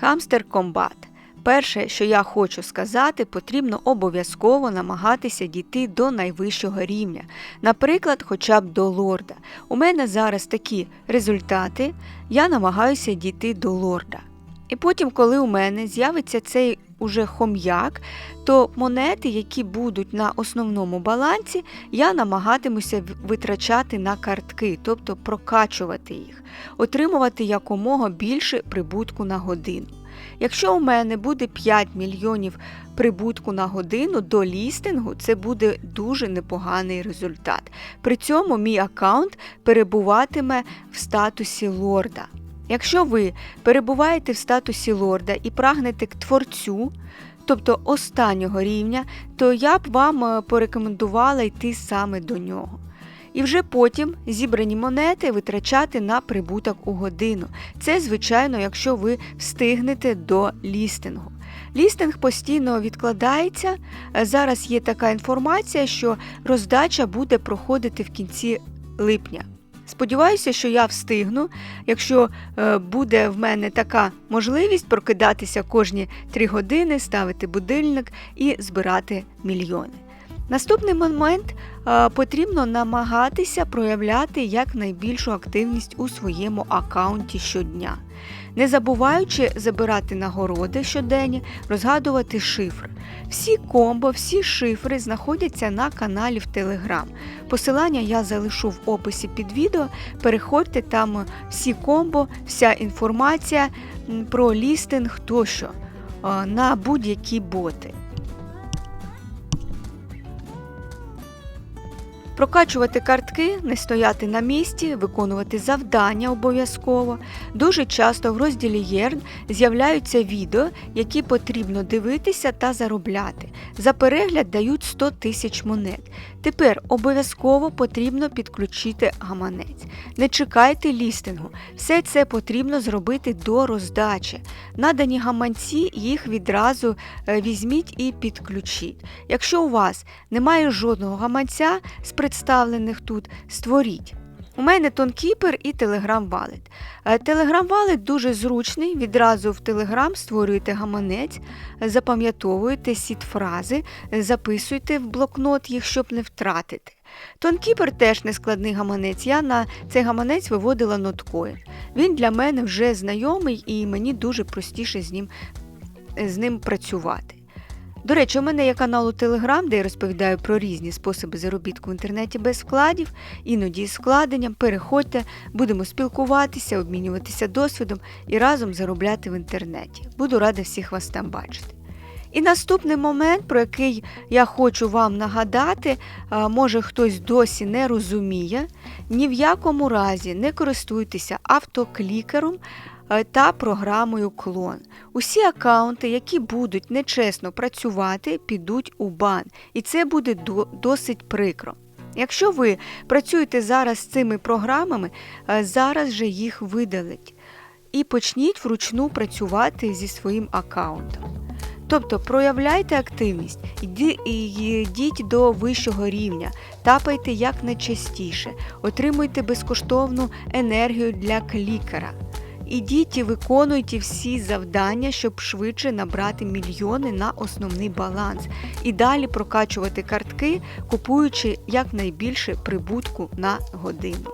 Хамстер Комбат. Перше, що я хочу сказати, потрібно обов'язково намагатися дійти до найвищого рівня, наприклад, хоча б до лорда. У мене зараз такі результати, я намагаюся дійти до лорда. І потім, коли у мене з'явиться цей уже хом'як, то монети, які будуть на основному балансі, я намагатимуся витрачати на картки, тобто прокачувати їх, отримувати якомога більше прибутку на годину. Якщо у мене буде 5 мільйонів прибутку на годину до лістингу, це буде дуже непоганий результат. При цьому мій аккаунт перебуватиме в статусі лорда. Якщо ви перебуваєте в статусі лорда і прагнете к творцю, тобто останнього рівня, то я б вам е, порекомендувала йти саме до нього. І вже потім зібрані монети витрачати на прибуток у годину. Це, звичайно, якщо ви встигнете до лістингу. Лістинг постійно відкладається. Е, Зараз є така інформація, що роздача буде проходити в кінці липня. Сподіваюся, що я встигну, якщо е, буде в мене така можливість прокидатися кожні 3 години, ставити будильник і збирати мільйони. Наступний момент е, потрібно намагатися проявляти якнайбільшу активність у своєму аккаунті щодня, не забуваючи забирати нагороди щоденні, розгадувати шифри. Всі комбо, всі шифри знаходяться на каналі в Телеграм. Посилання я залишу в описі під відео. Переходьте там всі комбо, вся інформація про лістинг тощо е, на будь-які боти. Прокачувати картки, не стояти на місці, виконувати завдання обов'язково. Дуже часто в розділі ЄРН з'являються відео, які потрібно дивитися та заробляти. За перегляд дають 100 тисяч монет. Тепер обов'язково потрібно підключити гаманець. Не чекайте лістингу. Все це потрібно зробити до роздачі. Надані гаманці їх відразу е, візьміть і підключіть. Якщо у вас немає жодного гаманця з представлених тут, створіть. У мене тонкіпер і Wallet. Е, Wallet дуже зручний. Відразу в Telegram створюєте гаманець, запам'ятовуєте сіт фрази, е, записуйте в блокнот їх, щоб не втратити. Тонкіпер теж нескладний гаманець. Я на цей гаманець виводила ноткоін. Він для мене вже знайомий і мені дуже простіше з ним, з ним працювати. До речі, у мене є канал у Телеграм, де я розповідаю про різні способи заробітку в інтернеті без вкладів, іноді з вкладенням. Переходьте, будемо спілкуватися, обмінюватися досвідом і разом заробляти в інтернеті. Буду рада всіх вас там бачити. І наступний момент, про який я хочу вам нагадати, може хтось досі не розуміє, ні в якому разі не користуйтеся автоклікером та програмою клон. Усі аккаунти, які будуть нечесно працювати, підуть у бан, і це буде досить прикро. Якщо ви працюєте зараз з цими програмами, е, зараз же їх видалить. І почніть вручну працювати зі своїм аккаунтом. Тобто проявляйте активність, йдіть до вищого рівня, тапайте якнайчастіше, отримуйте безкоштовну енергію для клікера. Ідіть і виконуйте всі завдання, щоб швидше набрати мільйони на основний баланс і далі прокачувати картки, купуючи якнайбільше прибутку на годину.